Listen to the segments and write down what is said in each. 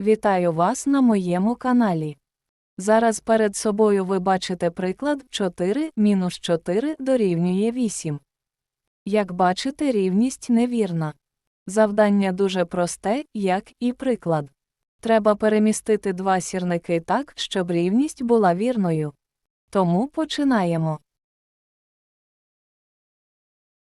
Вітаю вас на моєму каналі. Зараз перед собою ви бачите приклад 4 мінус 4 дорівнює 8. Як бачите, рівність невірна. Завдання дуже просте, як і приклад. Треба перемістити два сірники так, щоб рівність була вірною. Тому починаємо.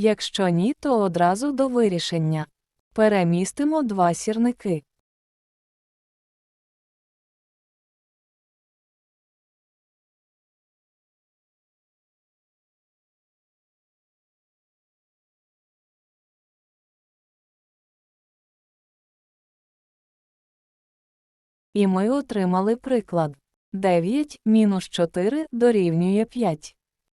Якщо ні, то одразу до вирішення. Перемістимо два сірники. І ми отримали приклад. 9 мінус 4 дорівнює 5.